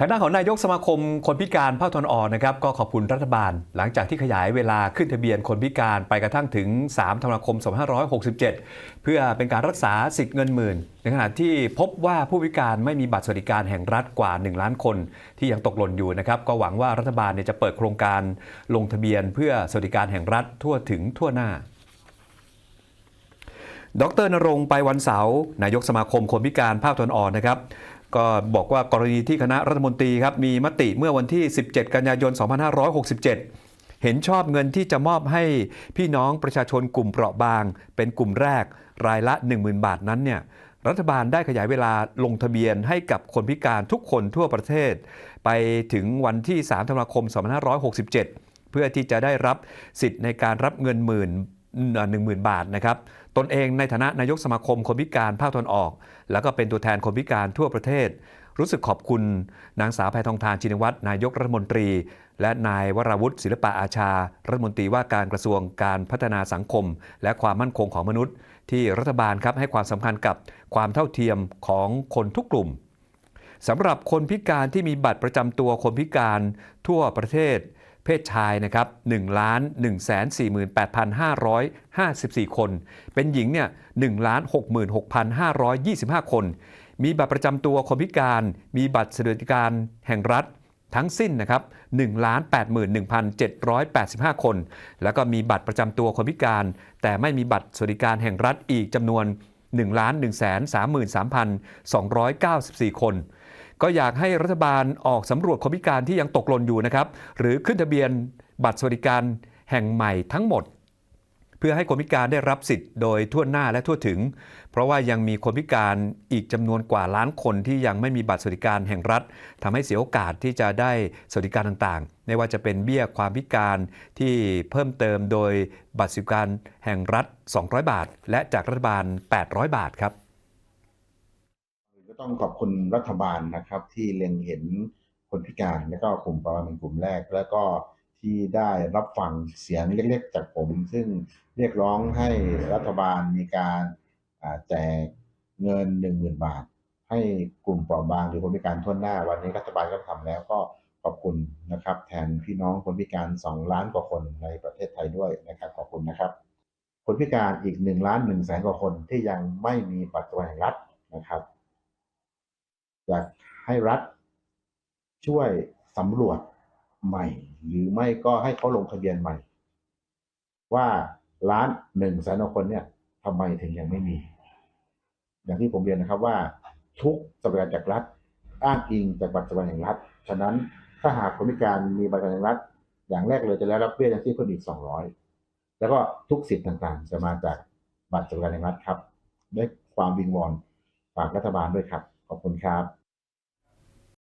ทางด้านของนายกสมาคมคนพิการภาคตะวันออกนะครับก็ขอบคุณรัฐบาล หลังจากที่ขยายเวลาขึ้นทะเบียนคนพิการไปกระทั่งถึง 3 ธันวาคม 2567 เพื่อเป็นการรักษาสิทธิ์เงินหมื่น ในขณะที่พบว่าผู้พิการไม่มีบัตรสวัสดิการแห่งรัฐกว่า 1 ล้านคน ที่ยังตกหล่นอยู่นะครับก็หวังว่ารัฐบาลจะเปิดโครงการลงทะเบียนเพื่อสวัสดิการแห่งรัฐทั่วถึงทั่วหน้าดรนรงไปวันเสาร์นายกสมาคมคนพิการภาคตะวันออกนะครับ ก็บอกว่ากรณีที่คณะรัฐมนตรีครับมีมติเมื่อวันที่ 17 กันยายน 2567 เห็นชอบเงินที่จะมอบให้พี่น้องประชาชนกลุ่มเปราะบาง เป็นกลุ่มแรกรายละ 10,000 บาทนั้นเนี่ยรัฐบาลได้ขยายเวลาลงทะเบียนให้กับคนพิการทุกคนทั่วประเทศ ไปถึงวันที่ 3 ธันวาคม 2567 เพื่อที่จะได้รับสิทธิ์ในการรับเงินหมื่นหนึ่งหมื่นบาทนะครับ ตนเองในฐานะนายกสมาคมคนพิการภาคตะวันออก แล้วก็เป็นตัวแทนคนพิการทั่วประเทศ รู้สึกขอบคุณนางสาวแพทองทานชินวัตรนายกรัฐมนตรี และนายวราวุฒิศิลปะอาชา รัฐมนตรีว่าการกระทรวงการพัฒนาสังคม และความมั่นคงของมนุษย์ ที่รัฐบาลครับให้ความสำคัญกับความเท่าเทียมของคนทุกกลุ่มสำหรับคนพิการที่มีบัตรประจำตัวคนพิการทั่วประเทศ เพศชายนะครับ1ล้าน148,554 คน เป็นหญิงเนี่ย1ล้าน66,525 คน มีบัตรประจำตัวคนพิการ มีบัตรสวัสดิการแห่งรัฐทั้งสิ้นนะครับ1ล้าน81,785 คน แล้วก็มีบัตรประจำตัวคนพิการ แต่ไม่มีบัตรสวัสดิการแห่งรัฐอีกจำนวน1ล้าน133,294 คน ก็อยากให้รัฐบาลออกสำรวจคนพิการที่ยังตกหล่นอยู่นะครับ หรือขึ้นทะเบียนบัตรสวัสดิการแห่งใหม่ทั้งหมด เพื่อให้คนพิการได้รับสิทธิ์โดยทั่วหน้าและทั่วถึง เพราะว่ายังมีคนพิการอีกจำนวนกว่าล้านคนที่ยังไม่มีบัตรสวัสดิการแห่งรัฐทำให้เสียโอกาสที่จะได้สวัสดิการต่างๆ ไม่ว่าจะเป็นเบี้ยความพิการที่เพิ่มเติมโดยบัตรสวัสดิการแห่งรัฐ 200 บาท และจากรัฐบาล 800 บาทครับ ต้องขอบคุณรัฐบาลนะครับ ที่เล็งเห็นคนพิการและก็กลุ่มเปราะบางเป็นกลุ่มแรก แล้วก็ที่ได้รับฟังเสียงเล็กๆจากผม ซึ่งเรียกร้องให้รัฐบาลมีการแจกเงินหนึ่งหมื่นบาท ให้กลุ่มเปราะบางหรือคนพิการทั่วหน้า วันนี้รัฐบาลก็ทำแล้วก็ขอบคุณนะครับ แทนพี่น้องคนพิการ 2 ล้านกว่าคนในประเทศไทยด้วยนะครับขอบคุณนะครับ คนพิการอีก1ล้าน1แสนกว่าคนที่ยังไม่มีบัตรสวัสดิการรัฐนะครับ อยากให้รัฐช่วยสำรวจใหม่ หรือไม่ก็ให้เขาลงทะเบียนใหม่ ว่าล้านหนึ่งแสนคนเนี่ยทำไมถึงยังไม่มี อย่างที่ผมเรียนนะครับว่า ทุกสวัสดิการจากรัฐ อ้างอิงจากบัตรสวัสดิการแห่งรัฐ ฉะนั้นถ้าหากคนพิการมีบัตรสวัสดิการแห่งรัฐ อย่างแรกเลยจะได้รับเบี้ยยังชีพเพิ่มอีกสองร้อยแล้วก็ทุกสิทธิ์ต่างๆ จะมาจากบัตรสวัสดิการแห่งรัฐครับด้วยความวิงวอนฝากรัฐบาลด้วยครับ ขอบคุณครับ